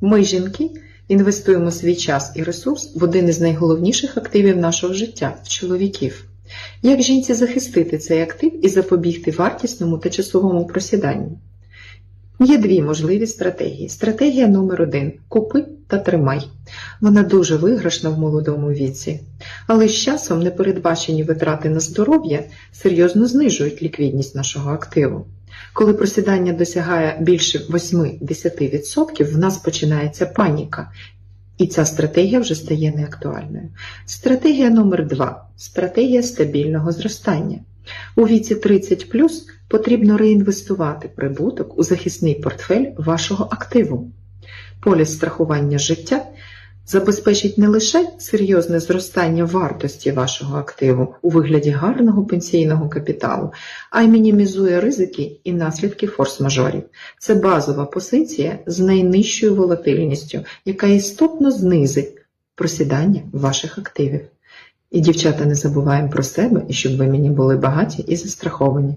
Ми, жінки, інвестуємо свій час і ресурс в один із найголовніших активів нашого життя в чоловіків. Як жінці захистити цей актив і запобігти вартісному та часовому просіданню? Є дві можливі стратегії. Стратегія номер один купи та тримай. Вона дуже виграшна в молодому віці, але з часом непередбачені витрати на здоров'я серйозно знижують ліквідність нашого активу. Коли просідання досягає більше 8-10%, в нас починається паніка, і ця стратегія вже стає неактуальною. Стратегія номер 2 стратегія стабільного зростання. У віці 30 потрібно реінвестувати прибуток у захисний портфель вашого активу. Поліс страхування життя забезпечить не лише серйозне зростання вартості вашого активу у вигляді гарного пенсійного капіталу, а й мінімізує ризики і наслідки форс-мажорів. Це базова позиція з найнижчою волатильністю, яка істотно знизить просідання ваших активів. І, дівчата, не забуваємо про себе і щоб ви мені були багаті і застраховані.